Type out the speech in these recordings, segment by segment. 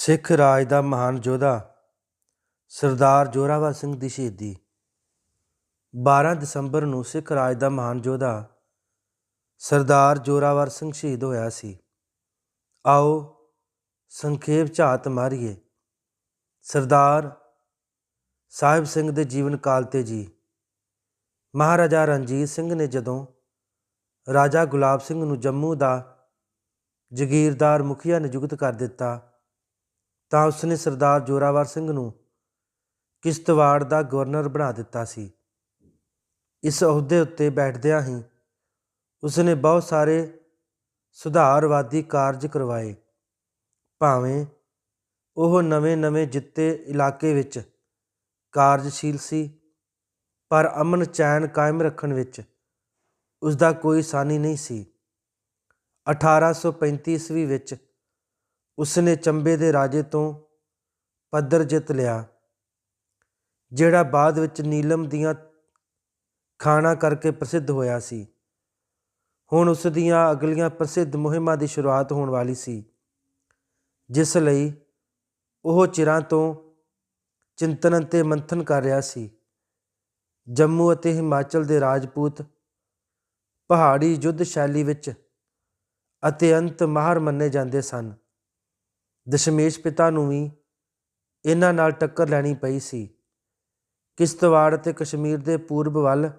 ਸਿੱਖ ਰਾਜ ਦਾ ਮਹਾਨ ਯੋਧਾ ਸਰਦਾਰ ਜ਼ੋਰਾਵਰ ਸਿੰਘ ਦੀ ਸ਼ਹੀਦੀ। 12 ਦਸੰਬਰ ਨੂੰ ਸਿੱਖ ਰਾਜ ਦਾ ਮਹਾਨ ਯੋਧਾ ਸਰਦਾਰ ਜ਼ੋਰਾਵਰ ਸਿੰਘ ਸ਼ਹੀਦ ਹੋਇਆ ਸੀ। ਆਓ ਸੰਖੇਪ ਝਾਤ ਮਾਰੀਏ। ਸਰਦਾਰ ਸਾਹਿਬ ਸਿੰਘ ਦੇ ਜੀਵਨ ਕਾਲ ਤੇ ਜੀ। ਮਹਾਰਾਜਾ ਰਣਜੀਤ ਸਿੰਘ ਨੇ ਜਦੋਂ ਰਾਜਾ ਗੁਲਾਬ ਸਿੰਘ ਨੂੰ ਜੰਮੂ ਦਾ ਜਗੀਰਦਾਰ ਮੁਖੀਆ ਨਿਯੁਕਤ ਕਰ ਦਿੱਤਾ ਤਾਂ ਉਸਨੇ ਸਰਦਾਰ ਜੋਰਾਵਰ ਸਿੰਘ ਨੂੰ ਕਿਸ਼ਤਵਾੜ ਦਾ ਗਵਰਨਰ ਬਣਾ ਦਿੱਤਾ ਸੀ। ਇਸ ਅਹੁਦੇ ਉੱਤੇ ਬੈਠਦਿਆਂ ਹੀ ਉਸਨੇ ਬਹੁਤ ਸਾਰੇ ਸੁਧਾਰਵਾਦੀ ਕਾਰਜ ਕਰਵਾਏ। ਭਾਵੇਂ ਉਹ ਨਵੇਂ-ਨਵੇਂ ਜਿੱਤੇ ਇਲਾਕੇ ਵਿੱਚ ਕਾਰਜਸ਼ੀਲ ਸੀ, ਪਰ ਅਮਨ ਚੈਨ ਕਾਇਮ ਰੱਖਣ ਵਿੱਚ ਉਸ ਦਾ ਕੋਈ ਸਾਨੀ ਨਹੀਂ ਸੀ। 1835 ਈਸਵੀ ਵਿੱਚ ਉਸਨੇ ਚੰਬੇ ਦੇ ਰਾਜੇ ਤੋਂ ਪੱਧਰ ਜਿੱਤ ਲਿਆ, ਜਿਹੜਾ ਬਾਅਦ ਵਿੱਚ ਨੀਲਮ ਦੀਆਂ ਖਾਣਾ ਕਰਕੇ ਪ੍ਰਸਿੱਧ ਹੋਇਆ ਸੀ। ਹੁਣ ਉਸ ਦੀਆਂ ਅਗਲੀਆਂ ਪ੍ਰਸਿੱਧ ਮੁਹਿੰਮਾਂ ਦੀ ਸ਼ੁਰੂਆਤ ਹੋਣ ਵਾਲੀ ਸੀ, ਜਿਸ ਲਈ ਉਹ ਚਿਰਾਂ ਤੋਂ ਚਿੰਤਨ ਅਤੇ ਮੰਥਨ ਕਰ ਰਿਹਾ ਸੀ। ਜੰਮੂ ਅਤੇ ਹਿਮਾਚਲ ਦੇ ਰਾਜਪੂਤ ਪਹਾੜੀ ਯੁੱਧ ਸ਼ੈਲੀ ਵਿੱਚ ਅਤਿਅੰਤ ਮਾਹਰ ਮੰਨੇ ਜਾਂਦੇ ਸਨ। ਦਸ਼ਮੇਸ਼ ਪਿਤਾ ਨੂੰ ਵੀ ਇਹਨਾਂ ਨਾਲ ਟੱਕਰ ਲੈਣੀ ਪਈ ਸੀ। ਕਿਸ਼ਤਵਾੜ ਅਤੇ ਕਸ਼ਮੀਰ ਦੇ ਪੂਰਬ ਵੱਲ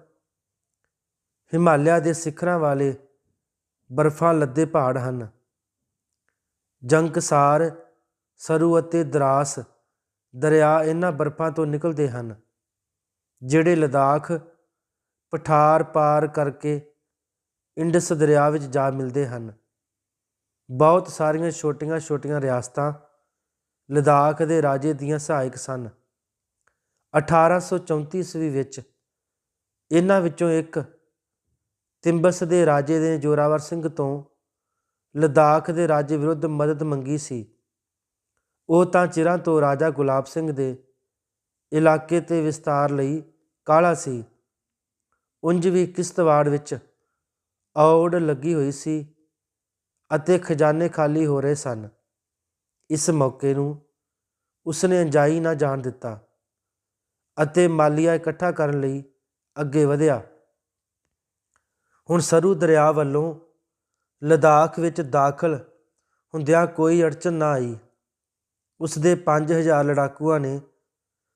ਹਿਮਾਲਿਆ ਦੇ ਸਿਖਰਾਂ ਵਾਲੇ ਬਰਫਾਂ ਲੱਦੇ ਪਹਾੜ ਹਨ। ਜੰਕਸਾਰ, ਸਰੂ ਅਤੇ ਦਰਾਸ ਦਰਿਆ ਇਹਨਾਂ ਬਰਫਾਂ ਤੋਂ ਨਿਕਲਦੇ ਹਨ, ਜਿਹੜੇ ਲਦਾਖ, ਪਠਾਰ ਪਾਰ ਕਰਕੇ ਇੰਡਸ ਦਰਿਆ ਵਿੱਚ ਜਾ ਮਿਲਦੇ ਹਨ। ਬਹੁਤ ਸਾਰੀਆਂ ਛੋਟੀਆਂ-ਛੋਟੀਆਂ ਰਿਆਸਤਾਂ ਲਦਾਖ ਦੇ ਰਾਜੇ ਦੀਆਂ ਸਹਾਇਕ ਸਨ। 1834 ਈਸਵੀ ਵਿੱਚ ਇਹਨਾਂ ਵਿੱਚੋਂ ਇੱਕ ਤਿੰਬਸ ਦੇ ਰਾਜੇ ਦੇ ਜੋਰਾਵਰ ਸਿੰਘ ਤੋਂ ਲਦਾਖ ਦੇ ਰਾਜੇ ਵਿਰੁੱਧ ਮਦਦ ਮੰਗੀ ਸੀ। ਉਹ ਤਾਂ ਚਿਰਾਂ ਤੋਂ ਰਾਜਾ ਗੁਲਾਬ ਸਿੰਘ ਦੇ ਇਲਾਕੇ ਤੇ ਵਿਸਤਾਰ ਲਈ ਕਾਲਾ ਸੀ। ਉੰਜ ਵੀ ਕਿਸ਼ਤਵਾੜ ਵਿੱਚ ਔੜ ਲੱਗੀ ਹੋਈ ਸੀ। ਅਤੇ ਖਜ਼ਾਨੇ ਖਾਲੀ ਹੋ ਰਹੇ ਸਨ। ਇਸ ਮੌਕੇ ਨੂੰ ਉਸਨੇ ਅੰਜਾਈ ਨਾ ਜਾਣ ਦਿੱਤਾ ਅਤੇ ਮਾਲੀਆ ਇਕੱਠਾ ਕਰਨ ਲਈ ਅੱਗੇ ਵਧਿਆ। ਹੁਣ ਸਰੂ ਦਰਿਆ ਵੱਲੋਂ ਲਦਾਖ ਵਿੱਚ ਦਾਖਲ ਹੁੰਦਿਆਂ ਕੋਈ ਅੜਚਨ ਨਾ ਆਈ। ਉਸ ਦੇ 5000 ਲੜਾਕੂਆਂ ਨੇ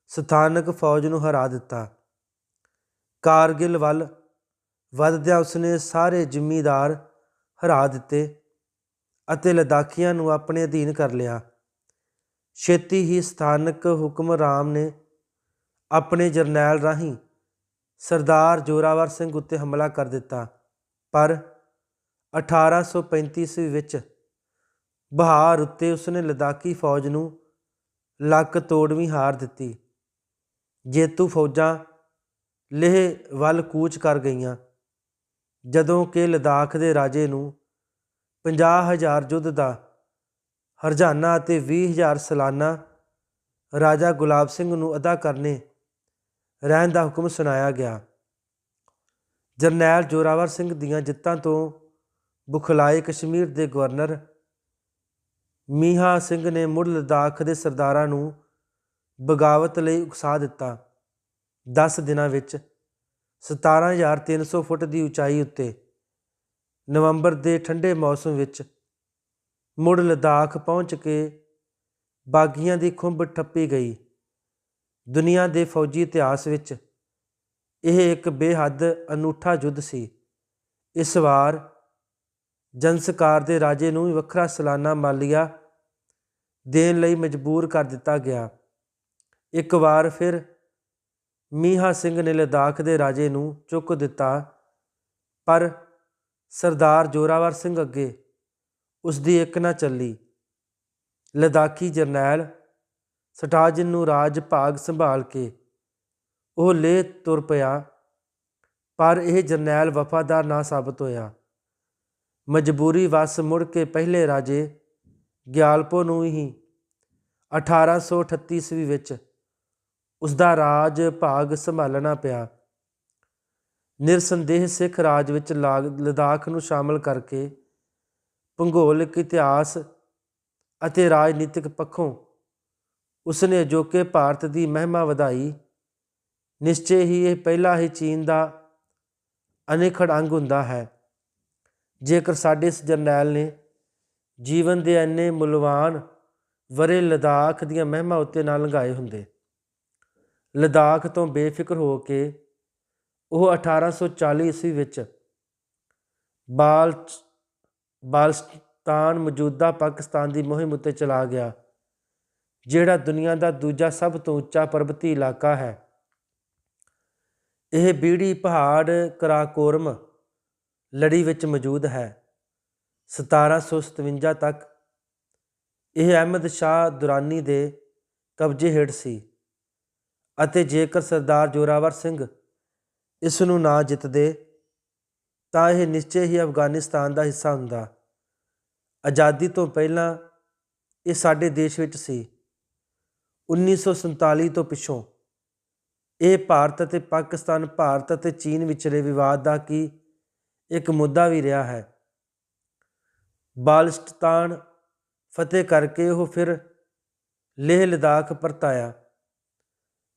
ਸਥਾਨਕ ਫੌਜ ਨੂੰ ਹਰਾ ਦਿੱਤਾ। ਕਾਰਗਿਲ ਵੱਲ ਵੱਧਦਿਆਂ ਉਸਨੇ ਸਾਰੇ ਜ਼ਿਮੀਦਾਰ ਹਰਾ ਦਿੱਤੇ ਅਤੇ ਲਦਾਖੀਆਂ ਨੂੰ ਆਪਣੇ ਅਧੀਨ ਕਰ ਲਿਆ। ਛੇਤੀ ਹੀ ਸਥਾਨਕ ਹੁਕਮਰਾਮ ਨੇ ਆਪਣੇ ਜਰਨੈਲ ਰਾਹੀਂ ਸਰਦਾਰ ਜੋਰਾਵਰ ਸਿੰਘ ਉੱਤੇ ਹਮਲਾ ਕਰ ਦਿੱਤਾ। ਪਰ 1835 ਈਸਵੀ ਵਿੱਚ ਬਹਾਰ ਉੱਤੇ ਉਸਨੇ ਲਦਾਖੀ ਫੌਜ ਨੂੰ ਲੱਕ ਤੋੜਵੀਂ ਹਾਰ ਦਿੱਤੀ। ਜੇਤੂ ਫੌਜਾਂ ਲੇਹ ਵੱਲ ਕੂਚ ਕਰ ਗਈਆਂ। ਜਦੋਂ ਕਿ ਲਦਾਖ ਦੇ ਰਾਜੇ ਨੂੰ 50000 ਯੁੱਧ ਦਾ, ਹਰਜਾਨਾ ਅਤੇ 20000 ਸਾਲਾਨਾ ਰਾਜਾ ਗੁਲਾਬ ਸਿੰਘ ਨੂੰ ਅਦਾ ਕਰਨੇ ਰਹਿਣ ਦਾ ਹੁਕਮ ਸੁਣਾਇਆ ਗਿਆ। ਜਰਨੈਲ ਜੋਰਾਵਰ ਸਿੰਘ ਦੀਆਂ ਜਿੱਤਾਂ ਤੋਂ ਬੁਖਲਾਏ ਕਸ਼ਮੀਰ ਦੇ ਗਵਰਨਰ ਮੀਹਾ ਸਿੰਘ ਨੇ ਮੁੜ ਲਦਾਖ ਦੇ ਸਰਦਾਰਾਂ ਨੂੰ ਬਗਾਵਤ ਲਈ ਉਕਸਾ ਦਿੱਤਾ। 10 ਦਿਨਾਂ ਵਿੱਚ 17300 ਫੁੱਟ ਦੀ ਉਚਾਈ ਉੱਤੇ ਨਵੰਬਰ ਦੇ ਠੰਡੇ ਮੌਸਮ ਵਿੱਚ ਮੁੜ ਲਦਾਖ ਪਹੁੰਚ ਕੇ ਬਾਗੀਆਂ ਦੀ ਖੁੰਬ ਠੱਪੀ ਗਈ। ਦੁਨੀਆ ਦੇ ਫੌਜੀ ਇਤਿਹਾਸ ਵਿੱਚ ਇਹ ਇੱਕ ਬੇਹੱਦ ਅਨੂਠਾ ਯੁੱਧ ਸੀ। ਇਸ ਵਾਰ ਜਨਸਕਾਰ ਦੇ ਰਾਜੇ ਨੂੰ ਵੱਖਰਾ ਸਾਲਾਨਾ ਮਾਲੀਆ ਦੇਣ ਲਈ ਮਜਬੂਰ ਕਰ ਦਿੱਤਾ ਗਿਆ। ਇੱਕ ਵਾਰ ਫਿਰ ਮੀਹਾ ਸਿੰਘ ਨੇ ਲਦਾਖ ਦੇ ਰਾਜੇ ਨੂੰ ਚੁੱਕ ਦਿੱਤਾ, ਪਰ ਸਰਦਾਰ ਜੋਰਾਵਰ ਸਿੰਘ ਅੱਗੇ ਉਸ ਦੀ ਇੱਕ ਨਾ ਚੱਲੀ। ਲਦਾਖੀ ਜਰਨੈਲ ਸਟਾਜਨ ਨੂੰ ਰਾਜ ਭਾਗ ਸੰਭਾਲ ਕੇ ਉਹ ਲੇ ਤੁਰ ਪਿਆ, ਪਰ ਇਹ ਜਰਨੈਲ ਵਫਾਦਾਰ ਨਾ ਸਾਬਤ ਹੋਇਆ। ਮਜਬੂਰੀ ਵਸ ਮੁੜ ਕੇ ਪਹਿਲੇ ਰਾਜੇ ਗਿਆਲਪੋ ਨੂੰ ਹੀ 1838 ਈਸਵੀ ਵਿੱਚ ਉਸ ਦਾ ਰਾਜ ਭਾਗ ਸੰਭਾਲਣਾ ਪਿਆ। ਨਿਰਸੰਦੇਹ ਸਿੱਖ ਰਾਜ ਵਿੱਚ ਲਦਾਖ ਨੂੰ ਸ਼ਾਮਲ ਕਰਕੇ ਭੂਗੋਲਿਕ ਇਤਿਹਾਸ ਅਤੇ ਰਾਜਨੀਤਿਕ ਪੱਖੋਂ ਉਸਨੇ ਅਜੋਕੇ ਭਾਰਤ ਦੀ ਮਹਿਮਾ ਵਧਾਈ। ਨਿਸ਼ਚੇ ਹੀ ਇਹ ਪਹਿਲਾ ਹੀ ਚੀਨ ਦਾ ਅਨਿਖੜ ਅੰਗ ਹੁੰਦਾ ਹੈ। ਜੇਕਰ ਸਾਡੇ ਇਸ ਜਰਨੈਲ ਨੇ ਜੀਵਨ ਦੇ ਇੰਨੇ ਮੁੱਲਵਾਨ ਵਰੇ ਲਦਾਖ ਦੀਆਂ ਮਹਿਮਾ ਉੱਤੇ ਨਾ ਲੰਘਾਏ ਹੁੰਦੇ। ਲਦਾਖ ਤੋਂ ਬੇਫਿਕਰ ਹੋ ਕੇ ਉਹ 1840 ਈਸਵੀ ਵਿੱਚ ਬਾਲ ਬਾਲਸਤਾਨ ਮੌਜੂਦਾ ਪਾਕਿਸਤਾਨ ਦੀ ਮੁਹਿੰਮ ਉੱਤੇ ਚਲਾ ਗਿਆ, ਜਿਹੜਾ ਦੁਨੀਆ ਦਾ ਦੂਜਾ ਸਭ ਤੋਂ ਉੱਚਾ ਪਰਬਤੀ ਇਲਾਕਾ ਹੈ। ਇਹ ਬੀੜੀ ਪਹਾੜ ਕਰਾਕੋਰਮ ਲੜੀ ਵਿੱਚ ਮੌਜੂਦ ਹੈ। 1757 ਤੱਕ ਇਹ ਅਹਿਮਦ ਸ਼ਾਹ ਦੁਰਾਨੀ ਦੇ ਕਬਜ਼ੇ ਹੇਠ ਸੀ ਅਤੇ ਜੇਕਰ ਸਰਦਾਰ ਜੋਰਾਵਰ ਸਿੰਘ ਇਸ ਨੂੰ ਨਾ ਜਿੱਤਦੇ, ਤਾਂ ਇਹ ਨਿਸ਼ਚੈ ਹੀ ਅਫਗਾਨਿਸਤਾਨ ਦਾ ਹਿੱਸਾ ਹੁੰਦਾ। ਆਜ਼ਾਦੀ ਤੋਂ ਪਹਿਲਾਂ ਇਹ ਸਾਡੇ ਦੇਸ਼ ਵਿੱਚ ਸੀ। 1947 ਤੋਂ ਪਿੱਛੋਂ ਇਹ ਭਾਰਤ ਅਤੇ ਪਾਕਿਸਤਾਨ, ਭਾਰਤ ਅਤੇ ਚੀਨ ਵਿਚਲੇ ਵਿਵਾਦ ਦਾ ਕੀ ਇੱਕ ਮੁੱਦਾ ਵੀ ਰਿਹਾ ਹੈ। ਬਾਲਸਟਾਨ ਫਤਿਹ ਕਰਕੇ ਉਹ ਫਿਰ ਲੇਹ ਲਦਾਖ ਪਰਤਾਇਆ।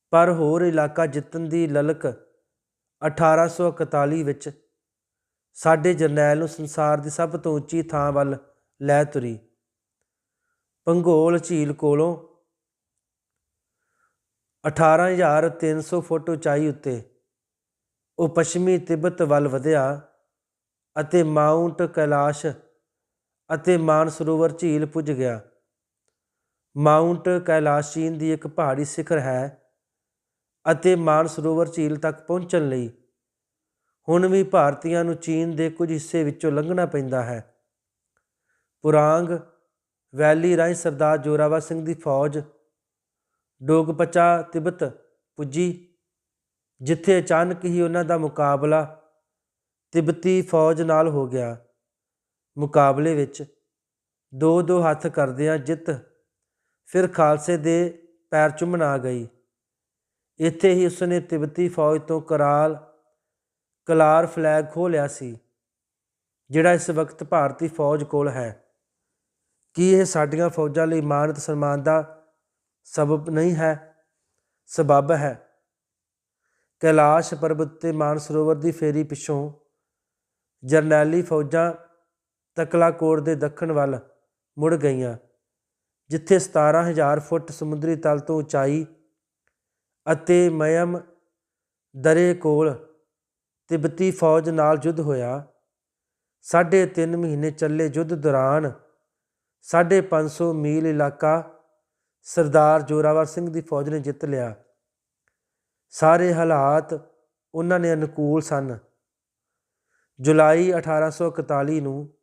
ਪਰ ਹੋਰ ਇਲਾਕਾ ਜਿੱਤਣ ਦੀ ਲਲਕ 1841 ਵਿੱਚ ਸਾਡੇ ਜਰਨੈਲ ਨੂੰ ਸੰਸਾਰ ਦੀ ਸਭ ਤੋਂ ਉੱਚੀ ਥਾਂ ਵੱਲ ਲੈ ਤੁਰੀ। ਪੰਗੋਲ ਝੀਲ ਕੋਲੋਂ 18300 ਫੁੱਟ ਉਚਾਈ ਉੱਤੇ ਉਹ ਪੱਛਮੀ ਤਿੱਬਤ ਵੱਲ ਵਧਿਆ ਅਤੇ ਮਾਊਂਟ ਕੈਲਾਸ਼ ਅਤੇ ਮਾਨਸਰੋਵਰ ਝੀਲ ਪੁੱਜ ਗਿਆ। ਮਾਊਂਟ ਕੈਲਾਸ਼ ਚੀਨ ਦੀ ਇੱਕ ਪਹਾੜੀ ਸਿਖਰ ਹੈ। ਅਤੇ ਮਾਨਸਰੋਵਰ ਝੀਲ ਤੱਕ ਪਹੁੰਚਣ ਲਈ। ਹੁਣ ਵੀ ਭਾਰਤੀਆਂ ਨੂੰ ਚੀਨ ਦੇ ਕੁਝ ਹਿੱਸੇ ਵਿੱਚੋਂ ਲੰਘਣਾ ਪੈਂਦਾ ਹੈ। ਪੁਰਾਂਗ ਵੈਲੀ ਰਾਹੀਂ ਸਰਦਾਰ ਜੋਰਾਵਰ ਸਿੰਘ ਦੀ ਫੌਜ, ਡੋਗਪਚਾ, ਤਿੱਬਤ, ਪੁੱਜੀ, ਜਿੱਥੇ ਅਚਾਨਕ ਹੀ ਉਹਨਾਂ ਦਾ ਮੁਕਾਬਲਾ ਤਿੱਬਤੀ ਫੌਜ ਨਾਲ ਹੋ ਗਿਆ। ਮੁਕਾਬਲੇ ਵਿੱਚ ਦੋ ਦੋ ਹੱਥ ਕਰਦਿਆਂ ਜਿੱਤ ਫਿਰ ਖਾਲਸੇ ਦੇ ਪੈਰ ਚੁੰਮਣ ਆ ਗਈ। ਇੱਥੇ ਹੀ ਉਸਨੇ ਤਿੱਬਤੀ ਫੌਜ ਤੋਂ ਕਰਾਲ ਕਲਾਰ ਫਲੈਗ ਖੋਹ ਲਿਆ ਸੀ, ਜਿਹੜਾ ਇਸ ਵਕਤ ਭਾਰਤੀ ਫੌਜ ਕੋਲ ਹੈ। ਕੀ ਇਹ ਸਾਡੀਆਂ ਫੌਜਾਂ ਲਈ ਮਾਨਤ ਸਨਮਾਨ ਦਾ ਸਬਬ ਨਹੀਂ ਹੈ? ਸਬਬ ਹੈ। ਕੈਲਾਸ਼ ਪਰਬਤ ਤੇ ਮਾਨਸਰੋਵਰ ਦੀ ਫੇਰੀ ਪਿੱਛੋਂ ਜਰਨੈਲੀ ਫੌਜਾਂ ਤਕਲਾਕੋਟ ਦੇ ਦੱਖਣ ਵੱਲ ਮੁੜ ਗਈਆਂ, ਜਿੱਥੇ 17000 ਫੁੱਟ ਸਮੁੰਦਰੀ ਤਲ ਤੋਂ ਉਚਾਈ ਅਤੇ ਮਯਮ ਦਰੇ ਕੋਲ ਤਿੱਬਤੀ ਫੌਜ ਨਾਲ ਯੁੱਧ ਹੋਇਆ। ਸਾਢੇ 3 ਮਹੀਨੇ ਚੱਲੇ ਯੁੱਧ ਦੌਰਾਨ 550 ਮੀਲ ਇਲਾਕਾ ਸਰਦਾਰ ਜੋਰਾਵਰ ਸਿੰਘ ਦੀ ਫੌਜ ਨੇ ਜਿੱਤ ਲਿਆ। ਸਾਰੇ ਹਾਲਾਤ ਉਹਨਾਂ ਨੇ ਅਨੁਕੂਲ ਸਨ। ਜੁਲਾਈ 1841 ਨੂੰ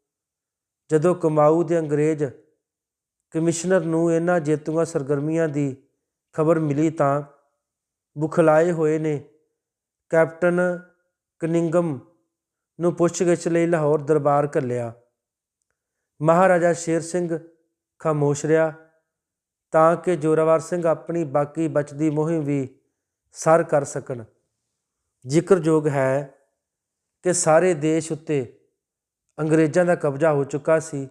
ਜਦੋਂ ਕਮਾਊ ਦੇ ਅੰਗਰੇਜ਼ ਕਮਿਸ਼ਨਰ ਨੂੰ ਇਹਨਾਂ ਜੇਤੂਆਂ ਸਰਗਰਮੀਆਂ ਦੀ ਖਬਰ ਮਿਲੀ ਤਾਂ ਬੁਖਲਾਏ ਹੋਏ ਨੇ। ਕੈਪਟਨ ਕਨਿੰਗਮ ਨੂੰ ਪੁੱਛਗਿੱਛ ਲਈ ਲਾਹੌਰ ਦਰਬਾਰ ਘੱਲਿਆ। ਮਹਾਰਾਜਾ ਸ਼ੇਰ ਸਿੰਘ ਖਾਮੋਸ਼ ਰਿਹਾ। ਤਾਂ ਕਿ ਜੋਰਾਵਰ ਸਿੰਘ ਆਪਣੀ ਬਾਕੀ ਬਚਦੀ ਮੁਹਿੰਮ ਵੀ ਸਰ ਕਰ ਸਕਣ। ਜ਼ਿਕਰਯੋਗ ਹੈ ਕਿ ਸਾਰੇ ਦੇਸ਼ ਉੱਤੇ ਅੰਗਰੇਜ਼ਾਂ ਦਾ ਕਬਜ਼ਾ ਹੋ ਚੁੱਕਾ ਸੀ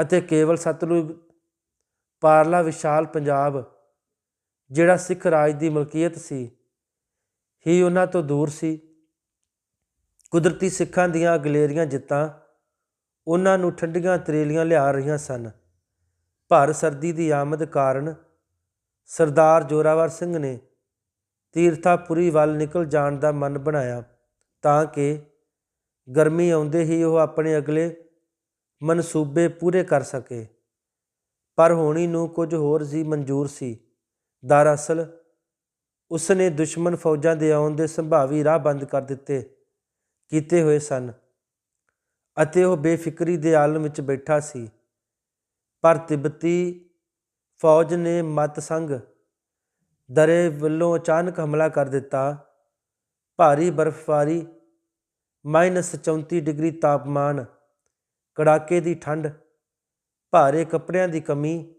ਅਤੇ ਕੇਵਲ ਸਤਲੁਜ ਪਾਰਲਾ ਵਿਸ਼ਾਲ ਪੰਜਾਬ ਜਿਹੜਾ ਸਿੱਖ ਰਾਜ ਦੀ ਮਲਕੀਅਤ ਸੀ, ਹੀ ਉਹਨਾਂ ਤੋਂ ਦੂਰ ਸੀ। ਕੁਦਰਤੀ ਸਿੱਖਾਂ ਦੀਆਂ ਅਗਲੇਰੀਆਂ ਜਿੱਤਾਂ ਉਹਨਾਂ ਨੂੰ ਠੰਡੀਆਂ ਤਰੇਲੀਆਂ ਲਿਆ ਰਹੀਆਂ ਸਨ। ਭਰ ਸਰਦੀ ਦੀ ਆਮਦ ਕਾਰਨ ਸਰਦਾਰ ਜੋਰਾਵਰ ਸਿੰਘ ਨੇ ਤੀਰਥਾਪੁਰੀ ਵੱਲ ਨਿਕਲ ਜਾਣ ਦਾ ਮਨ ਬਣਾਇਆ ਤਾਂ ਕਿ ਗਰਮੀ ਆਉਂਦੇ ਹੀ ਉਹ ਆਪਣੇ ਅਗਲੇ ਮਨਸੂਬੇ ਪੂਰੇ ਕਰ ਸਕੇ। ਪਰ ਹੋਣੀ ਨੂੰ ਕੁਝ ਹੋਰ ਜੀ ਮਨਜ਼ੂਰ ਸੀ। ਦਰਅਸਲ, ਉਸਨੇ ਦੁਸ਼ਮਣ ਫੌਜਾਂ ਦੇ ਆਉਣ ਦੇ ਸੰਭਾਵੀ ਰਾਹ ਬੰਦ ਕਰ ਦਿੱਤੇ, ਕੀਤੇ ਹੋਏ ਸਨ ਅਤੇ ਉਹ ਬੇਫਿਕਰੀ ਦੇ ਆਲਮ ਵਿੱਚ ਬੈਠਾ ਸੀ। ਪਰ ਤਿੱਬਤੀ ਫੌਜ ਨੇ ਮਤ ਸੰਗ ਦਰੇ ਵੱਲੋਂ ਅਚਾਨਕ ਹਮਲਾ ਕਰ ਦਿੱਤਾ। ਭਾਰੀ ਬਰਫ਼ਬਾਰੀ -34 ਡਿਗਰੀ ਤਾਪਮਾਨ, ਕੜਾਕੇ ਦੀ ਠੰਡ ਭਾਰੇ ਕੱਪੜਿਆਂ ਦੀ ਕਮੀ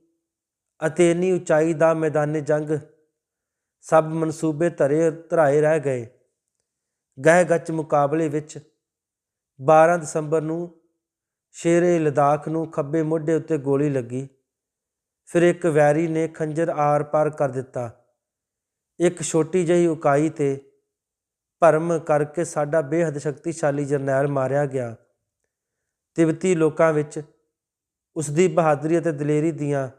ਅਤੇ ਇੰਨੀ ਉਚਾਈ ਦਾ ਮੈਦਾਨੇ ਜੰਗ ਸਭ ਮਨਸੂਬੇ ਧਰੇ, ਧਰਾਏ ਰਹਿ ਗਏ। ਗਹਿ ਗੱਚ ਮੁਕਾਬਲੇ ਵਿੱਚ 12 ਦਸੰਬਰ ਨੂੰ ਸ਼ੇਰੇ ਲਦਾਖ ਨੂੰ ਖੱਬੇ ਮੋਢੇ ਉੱਤੇ ਗੋਲੀ ਲੱਗੀ। ਫਿਰ ਇੱਕ ਵੈਰੀ ਨੇ ਖੰਜਰ ਆਰ-ਪਾਰ ਕਰ ਦਿੱਤਾ। ਇੱਕ ਛੋਟੀ ਜਿਹੀ ਉਕਾਈ ਤੇ ਭਰਮ ਕਰਕੇ ਸਾਡਾ ਬੇਹੱਦ ਸ਼ਕਤੀਸ਼ਾਲੀ ਜਰਨੈਲ ਮਾਰਿਆ ਗਿਆ। ਤਿਬਤੀ ਲੋਕਾਂ ਵਿੱਚ ਉਸ ਦੀ ਬਹਾਦਰੀ ਅਤੇ ਦਲੇਰੀ ਦੀਆਂ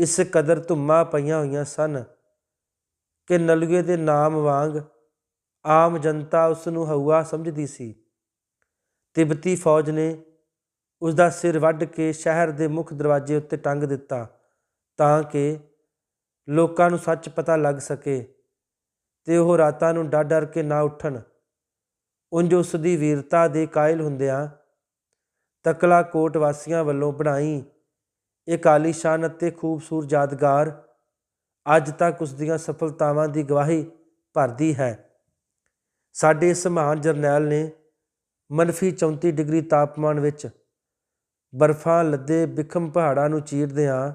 ਇਸ ਕਦਰ ਧੁੰਮਾਂ ਪਈਆਂ ਹੋਈਆਂ ਸਨ ਕਿ ਨਲੂਏ ਦੇ ਨਾਮ ਵਾਂਗ ਆਮ ਜਨਤਾ ਉਸ ਨੂੰ ਹਊਆ ਸਮਝਦੀ ਸੀ। ਤਿੱਬਤੀ ਫੌਜ ਨੇ ਉਸ ਦਾ ਸਿਰ ਵੱਢ ਕੇ ਸ਼ਹਿਰ ਦੇ ਮੁੱਖ ਦਰਵਾਜ਼ੇ ਉੱਤੇ ਟੰਗ ਦਿੱਤਾ ਤਾਂ ਕਿ ਲੋਕਾਂ ਨੂੰ ਸੱਚ ਪਤਾ ਲੱਗ ਸਕੇ ਤੇ ਉਹ ਰਾਤਾਂ ਨੂੰ ਡਰ ਡਰ ਕੇ ਨਾ ਉੱਠਣ। ਉਂਝ ਉਸ ਦੀ ਵੀਰਤਾ ਦੇ ਕਾਇਲ ਹੁੰਦਿਆਂ ਤਕਲਾ ਕੋਟ ਵਾਸੀਆਂ ਵੱਲੋਂ ਬਣਾਈ ਇੱਕ ਆਲੀਸ਼ਾਨ ਅਤੇ ਖੂਬਸੂਰਤ ਯਾਦਗਾਰ ਅੱਜ ਤੱਕ ਉਸ ਦੀਆਂ ਸਫਲਤਾਵਾਂ ਦੀ ਗਵਾਹੀ ਭਰਦੀ ਹੈ। ਸਾਡੇ ਇਸ ਮਹਾਨ ਜਰਨੈਲ ਨੇ ਮਨਫੀ 34 ਡਿਗਰੀ ਤਾਪਮਾਨ ਵਿੱਚ ਬਰਫਾਂ, ਲੱਦੇ, ਬਿਖਮ ਪਹਾੜਾਂ ਨੂੰ ਚੀਰਦਿਆਂ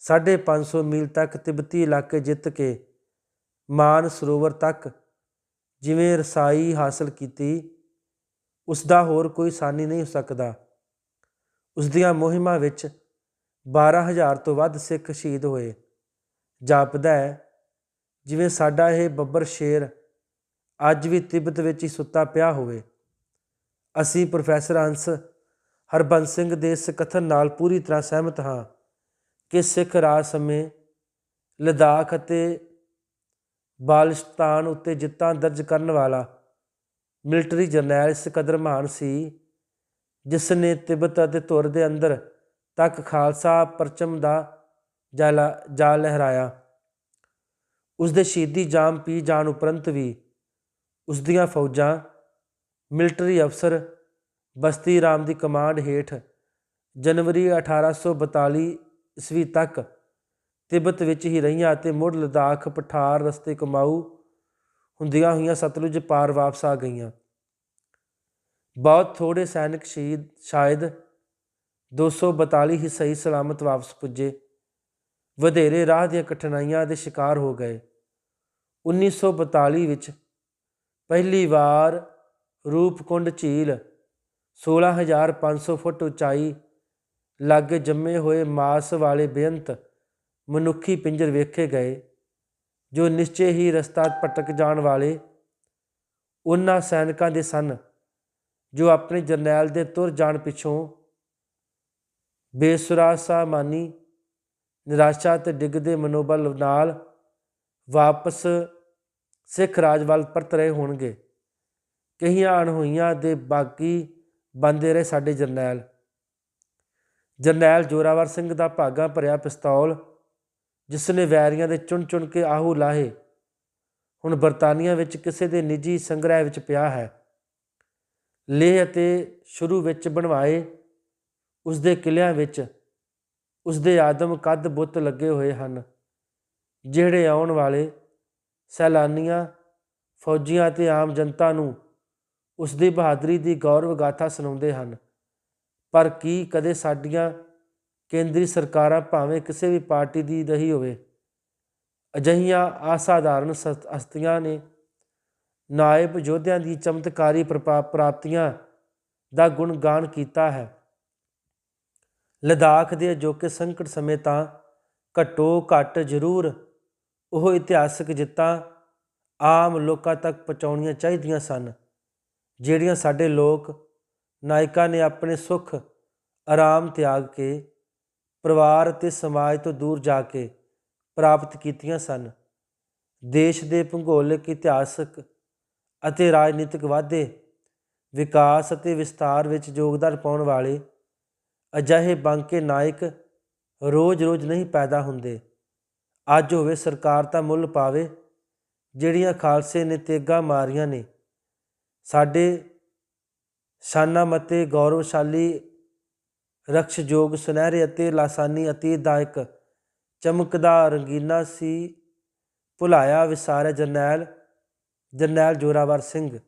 550 ਮੀਲ ਤੱਕ ਤਿੱਬਤੀ ਇਲਾਕੇ ਜਿੱਤ ਕੇ ਮਾਨ ਸਰੋਵਰ ਤੱਕ ਜਿਵੇਂ ਰਸਾਈ ਹਾਸਲ ਕੀਤੀ, ਉਸ ਦਾ ਹੋਰ ਕੋਈ ਸਾਨੀ ਨਹੀਂ ਹੋ ਸਕਦਾ। ਉਸ ਦੀਆਂ ਮੁਹਿੰਮਾਂ ਵਿੱਚ 12000 ਤੋਂ ਵੱਧ ਸਿੱਖ ਸ਼ਹੀਦ ਹੋਏ। ਜਾਪਦਾ ਹੈ, ਜਿਵੇਂ ਸਾਡਾ ਇਹ ਬੱਬਰ ਸ਼ੇਰ ਅੱਜ ਵੀ ਤਿੱਬਤ ਵਿੱਚ ਹੀ ਸੁੱਤਾ ਪਿਆ ਹੋਵੇ। ਅਸੀਂ ਪ੍ਰੋਫੈਸਰ ਅੰਸ ਹਰਬੰਸ ਸਿੰਘ ਦੇ ਇਸ ਕਥਨ ਨਾਲ ਪੂਰੀ ਤਰ੍ਹਾਂ ਸਹਿਮਤ ਹਾਂ ਕਿ ਸਿੱਖ ਰਾਜ ਸਮੇਂ ਲਦਾਖ ਅਤੇ ਬਾਲਿਸਤਾਨ ਉੱਤੇ ਜਿੱਤਾਂ ਦਰਜ ਕਰਨ ਵਾਲਾ ਮਿਲਟਰੀ ਜਰਨੈਲ ਇਸ ਕਦਰ ਮਹਾਨ ਸੀ, ਜਿਸ ਨੇ ਤਿੱਬਤ ਅਤੇ ਧੁਰ ਦੇ ਅੰਦਰ ਤੱਕ ਖਾਲਸਾ ਪਰਚਮ ਦਾ ਜਾਲਾ ਜਾ ਲਹਿਰਾਇਆ। ਉਸ ਦੇ ਸ਼ਹੀਦੀ ਜਾਮ ਪੀ ਜਾਣ ਉਪਰੰਤ ਵੀ ਉਸ ਦੀਆਂ ਫੌਜਾਂ, ਮਿਲਟਰੀ ਅਫਸਰ, ਬਸਤੀ ਰਾਮ ਦੀ ਕਮਾਂਡ ਹੇਠ ਜਨਵਰੀ 1842 ਈਸਵੀ ਤੱਕ ਤਿੱਬਤ ਵਿੱਚ ਹੀ ਰਹੀਆਂ ਅਤੇ ਮੁੜ ਲਦਾਖ, ਪਠਾਰ ਰਸਤੇ ਕਮਾਊ ਹੁੰਦੀਆਂ ਹੋਈਆਂ ਸਤਲੁਜ ਪਾਰ ਵਾਪਸ ਆ ਗਈਆਂ। ਬਹੁਤ ਥੋੜੇ ਸੈਨਿਕ ਸ਼ਹੀਦ, ਸ਼ਾਇਦ 242 ਹੀ ਸਹੀ ਸਲਾਮਤ ਵਾਪਸ ਪੁੱਜੇ। ਵਧੇਰੇ ਰਾਹ ਦੀਆਂ ਕਠਿਨਾਈਆਂ ਦੇ ਸ਼ਿਕਾਰ ਹੋ ਗਏ। 1942 ਵਿੱਚ ਪਹਿਲੀ ਵਾਰ ਰੂਪਕੁੰਡ ਝੀਲ 16500 ਫੁੱਟ ਉਚਾਈ ਲਾਗੇ ਜੰਮੇ ਹੋਏ ਮਾਸ ਵਾਲੇ ਬੇਅੰਤ ਮਨੁੱਖੀ ਪਿੰਜਰ ਵੇਖੇ ਗਏ, ਜੋ ਨਿਸ਼ਚੇ ਹੀ ਰਸਤਾ ਭਟਕ ਜਾਣ ਵਾਲੇ ਉਹਨਾਂ ਸੈਨਿਕਾਂ ਦੇ ਸਨ, ਜੋ ਆਪਣੇ ਜਰਨੈਲ ਦੇ ਤੁਰ ਜਾਣ ਪਿੱਛੋਂ ਬੇਸੁਰਾ ਸਾਮਾਨੀ ਨਿਰਾਸ਼ਾ ਤੇ ਡਿੱਗਦੇ ਮਨੋਬਲ ਨਾਲ ਵਾਪਸ ਸਿੱਖ ਰਾਜ ਵੱਲ ਪਰਤ ਰਹੇ ਹੋਣਗੇ। ਕਹੀਆਂ ਅਣਹੋਈਆਂ ਦੇ ਬਾਕੀ ਬੰਦੇ ਰਹੇ ਸਾਡੇ ਜਰਨੈਲ। ਜਰਨੈਲ ਜੋਰਾਵਰ ਸਿੰਘ ਦਾ ਭਾਗਾ ਭਰਿਆ ਪਿਸਤੌਲ ਜਿਸ ਨੇ ਵੈਰੀਆਂ ਦੇ ਚੁਣ ਚੁਣ ਕੇ ਆਹੂ ਲਾਹੇ, ਹੁਣ ਬਰਤਾਨੀਆ ਵਿੱਚ ਕਿਸੇ ਦੇ ਨਿੱਜੀ ਸੰਗ੍ਰਹਿ ਵਿੱਚ ਪਿਆ ਹੈ। ਲੇਹ ਅਤੇ ਸ਼ੁਰੂ ਵਿੱਚ ਬਣਵਾਏ ਉਸ ਦੇ ਕਿਲਿਆਂ ਵਿੱਚ ਉਸ ਦੇ ਆਦਮ ਕੱਦ ਬੁੱਤ ਲੱਗੇ ਹੋਏ ਹਨ, ਜਿਹੜੇ ਆਉਣ ਵਾਲੇ ਸੈਲਾਨੀਆਂ, ਫੌਜੀਆਂ ਅਤੇ ਆਮ ਜਨਤਾ ਨੂੰ ਉਸ ਦੀ ਬਹਾਦਰੀ ਦੀ ਗੌਰਵ ਗਾਥਾ ਸੁਣਾਉਂਦੇ ਹਨ। ਪਰ ਕੀ ਕਦੇ ਸਾਡੀਆਂ ਕੇਂਦਰੀ ਸਰਕਾਰਾਂ ਭਾਵੇਂ ਕਿਸੇ ਵੀ ਪਾਰਟੀ ਦੀ ਰਹੀ ਹੋਵੇ, ਅਜਹੀਆਂ ਅਸਾਧਾਰਨ ਸਤ- ਹਸਤੀਆਂ ਨੇ ਨਾਇਬ ਯੋਧਿਆਂ ਦੀ ਚਮਤਕਾਰੀ ਪ੍ਰਪਾ- ਪ੍ਰਾਪਤੀਆਂ ਦਾ ਗੁਣਗਾਨ ਕੀਤਾ ਹੈ। ਲਦਾਖ ਦੇ ਅਜੋਕੇ ਸੰਕਟ ਸਮੇਂ ਤਾਂ ਘੱਟੋ ਘੱਟ ਜ਼ਰੂਰ ਉਹ ਇਤਿਹਾਸਕ ਜਿੱਤਾਂ ਆਮ ਲੋਕਾਂ ਤੱਕ ਪਹੁੰਚਾਉਣੀਆਂ ਚਾਹੀਦੀਆਂ ਸਨ ਜਿਹੜੀਆਂ ਸਾਡੇ ਲੋਕ ਨਾਇਕਾਂ ਨੇ ਆਪਣੇ ਸੁੱਖ ਆਰਾਮ ਤਿਆਗ ਕੇ ਪਰਿਵਾਰ ਅਤੇ ਸਮਾਜ ਤੋਂ ਦੂਰ ਜਾ ਕੇ ਪ੍ਰਾਪਤ ਕੀਤੀਆਂ ਸਨ ਦੇਸ਼ ਦੇ ਭੂਗੋਲਿਕ ਇਤਿਹਾਸਕ ਅਤੇ ਰਾਜਨੀਤਿਕ ਵਾਧੇ ਵਿਕਾਸ ਅਤੇ ਵਿਸਤਾਰ ਵਿੱਚ ਯੋਗਦਾਨ ਪਾਉਣ ਵਾਲੇ ਅਜਿਹੇ ਬੰਕੇ ਨਾਇਕ ਰੋਜ਼-ਰੋਜ਼ ਨਹੀਂ ਪੈਦਾ ਹੁੰਦੇ। ਅੱਜ ਹੋਵੇ ਸਰਕਾਰ ਤਾਂ ਮੁੱਲ ਪਾਵੇ, ਜਿਹੜੀਆਂ ਖਾਲਸੇ ਨੇ ਤੇਗਾ ਮਾਰੀਆਂ ਨੇ। ਸਾਡੇ ਸ਼ਾਨਾ ਮਤੇ ਗੌਰਵਸ਼ਾਲੀ ਰਕਸ਼ਯੋਗ ਸੁਨਹਿਰੇ ਅਤੇ ਲਾਸਾਨੀ ਅਤੀਤ ਦਾ ਇੱਕ ਚਮਕਦਾ ਰੰਗੀਨਾ ਸੀ ਭੁਲਾਇਆ ਵਿਸਾਰਿਆ ਜਰਨੈਲ ਜਰਨੈਲ ਜੋਰਾਵਰ ਸਿੰਘ।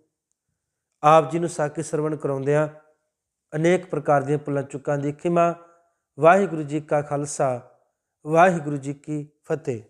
ਆਪ ਜੀ ਨੂੰ ਸਾਖੀ ਸਰਵਣ ਕਰਾਉਂਦਿਆਂ ਅਨੇਕ ਪ੍ਰਕਾਰ ਦੀਆਂ ਪੁੱਲਾਂ ਚੁੱਕਾਂ ਦੀ ਖਿਮਾ। ਵਾਹਿਗੁਰੂ ਜੀ ਕਾ ਖਾਲਸਾ, ਵਾਹਿਗੁਰੂ ਜੀ ਕੀ ਫਤਿਹ।